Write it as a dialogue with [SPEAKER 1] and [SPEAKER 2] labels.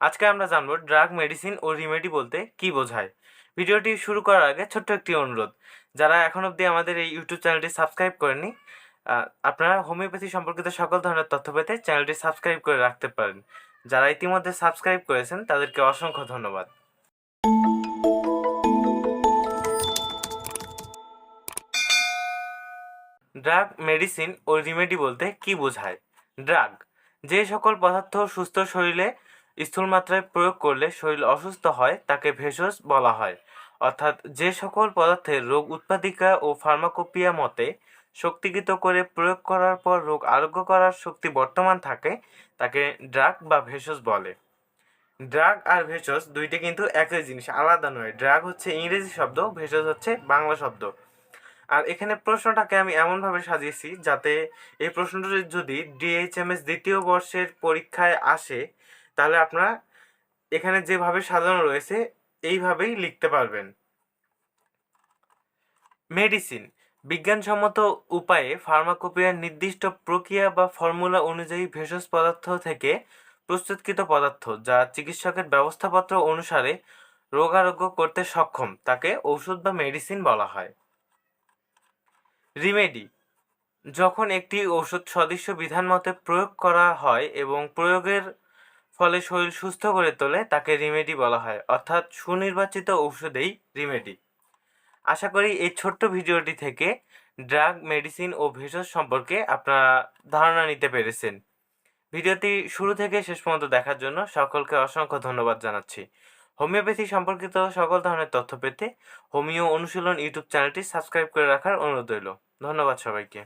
[SPEAKER 1] আজকে আমরা জানব ড্রাগ মেডিসিন ও রিমেডি বলতে কি বোঝায়। ভিডিওটি শুরু করার আগে ছোট্ট একটি অনুরোধ, যারা এখন অবধি আমাদের এই ইউটিউব চ্যানেলটি সাবস্ক্রাইব করেনি আপনারা হোমিওপ্যাথি সম্পর্কিত সকল ধরনের তথ্য পেতে চ্যানেলটি সাবস্ক্রাইব করে রাখতে পারেন। যারা ইতিমধ্যে সাবস্ক্রাইব করেছেন, তাদেরকে অসংখ্য ধন্যবাদ। ড্রাগ মেডিসিন ও রিমেডি বলতে কি বোঝায়? ড্রাগ যে সকল পদার্থ সুস্থ শরীরে স্থূল মাত্রায় প্রয়োগ করলে শরীর অসুস্থ হয়, তাকে ভেষজ বলা হয়। অর্থাৎ যে সকল পদার্থের রোগ উৎপাদিকা ও ফার্মাকোপিয়া মতে শক্তিকৃত করে প্রয়োগ করার পর রোগ আরোগ্য করার শক্তি বর্তমান থাকে, তাকে ড্রাগ বা ভেষজ বলে। ড্রাগ আর ভেষজ দুইটি কিন্তু একই জিনিস, আলাদা নয়। ড্রাগ হচ্ছে ইংরেজি শব্দ, ভেষজ হচ্ছে বাংলা শব্দ। আর এখানে প্রশ্নটাকে আমি এমনভাবে সাজিয়েছি যাতে এই প্রশ্নটা যদি ডিএইচএমএস দ্বিতীয় বর্ষের পরীক্ষায় আসে তাহলে আপনারা এখানে যেভাবে সাজানো রয়েছে, এইভাবেই লিখতে পারবেন। মেডিসিন, বিজ্ঞানসম্মত উপায়ে ফার্মাকোপিয়ার নির্দিষ্ট প্রক্রিয়া বা ফর্মুলা অনুযায়ী ভেষজ পদার্থ থেকে প্রস্তুতকৃত পদার্থ, যা চিকিৎসকের ব্যবস্থাপত্র অনুসারে রোগারোগ্য করতে সক্ষম, তাকে ঔষধ বা মেডিসিন বলা হয়। রিমেডি, যখন একটি ওষুধ সদৃশ্য বিধান মতে প্রয়োগ করা হয় এবং প্রয়োগের ফলে শরীর সুস্থ করে তোলে তাকে রিমেডি বলা হয়, অর্থাৎ সুনির্বাচিত ঔষধেই রিমেডি। আশা করি এই ছোট্ট ভিডিওটি থেকে ড্রাগ, মেডিসিন ও ভেষজ সম্পর্কে আপনারা ধারণা নিতে পেরেছেন। ভিডিওটি শুরু থেকে শেষ পর্যন্ত দেখার জন্য সকলকে অসংখ্য ধন্যবাদ জানাচ্ছি। হোমিওপ্যাথি সম্পর্কিত সকল ধরনের তথ্য পেতে হোমিও অনুশীলন ইউটিউব চ্যানেলটি সাবস্ক্রাইব করে রাখার অনুরোধ রইল। ধন্যবাদ সবাইকে।